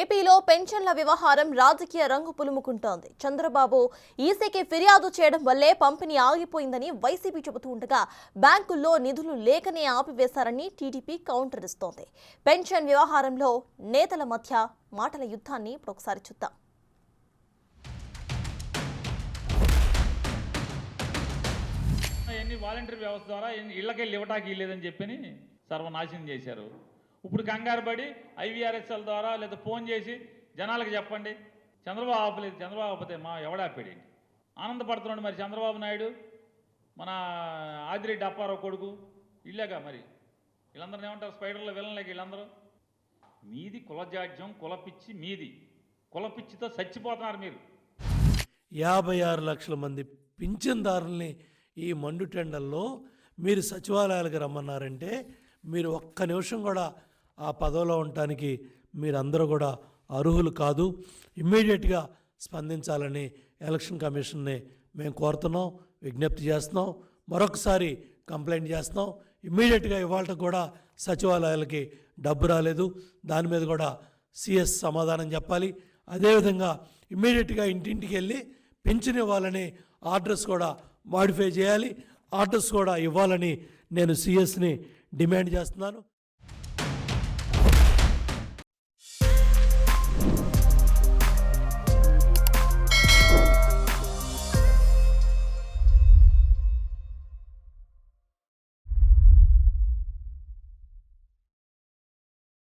ఏపీలో పెన్షన్ల వ్యవహారం రాజకీయ రంగు పులుముకుంటోంది. చంద్రబాబు ఈసీకి ఫిర్యాదు చేయడం వల్లే పంపిణీ ఆగిపోయిందని వైసీపీ చెబుతూ ఉండగా బ్యాంకుల్లో నిధులు లేకనే ఆపివేశారని టీడీపీ కౌంటర్ ఇస్తోంది. పెన్షన్ వ్యవహారంలో నేతల మధ్య మాటల యుద్ధాన్ని ఇప్పుడు ఒకసారి చూద్దాం. ఎన్ని వాలంటీర్ వ్యవస్థ ద్వారా ఇళ్ళకెళ్ళి ఇవ్వటానికి లేదని చెప్పని సర్వనాశనం చేశారు. ఇప్పుడు కంగారు పడి ఐవీఆర్ఎస్ఎల్ ద్వారా లేదా ఫోన్ చేసి జనాలకు చెప్పండి. చంద్రబాబు ఆపలేదు చంద్రబాబు ఆపితే మా ఎవడాపాడండి ఆనందపడుతున్నాడు మరి చంద్రబాబు నాయుడు మన ఆదిరెడ్డి అప్పారావు కొడుకు ఇల్లేగా మరి? వీళ్ళందరూ ఏమంటారు? స్పైడర్లో వెళ్ళలేక వీళ్ళందరూ? మీది కులజాడ్యం కులపిచ్చి మీది. కులపిచ్చితో చచ్చిపోతున్నారు మీరు. యాభై ఆరు లక్షల మంది పింఛన్దారుల్ని ఈ మండు టెండల్లో మీరు సచివాలయాలకు రమ్మన్నారంటే మీరు ఒక్క నిమిషం కూడా ఆ పదవిలో ఉండటానికి మీరందరూ కూడా అర్హులు కాదు. ఇమ్మీడియట్గా స్పందించాలని ఎలక్షన్ కమిషన్ని మేము కోరుతున్నాం విజ్ఞప్తి చేస్తున్నాం మరొకసారి కంప్లైంట్ చేస్తున్నాం. ఇమ్మీడియట్గా ఇవాళ కూడా సచివాలయాలకి డబ్బు రాలేదు. దాని మీద కూడా సిఎస్ సమాధానం చెప్పాలి. అదేవిధంగా ఇమ్మీడియట్గా ఇంటింటికి వెళ్ళి పెంచిన ఇవ్వాలని ఆర్డర్స్ కూడా మాడిఫై చేయాలి. ఆర్డర్స్ కూడా ఇవ్వాలని నేను సిఎస్ని డిమాండ్ చేస్తున్నాను.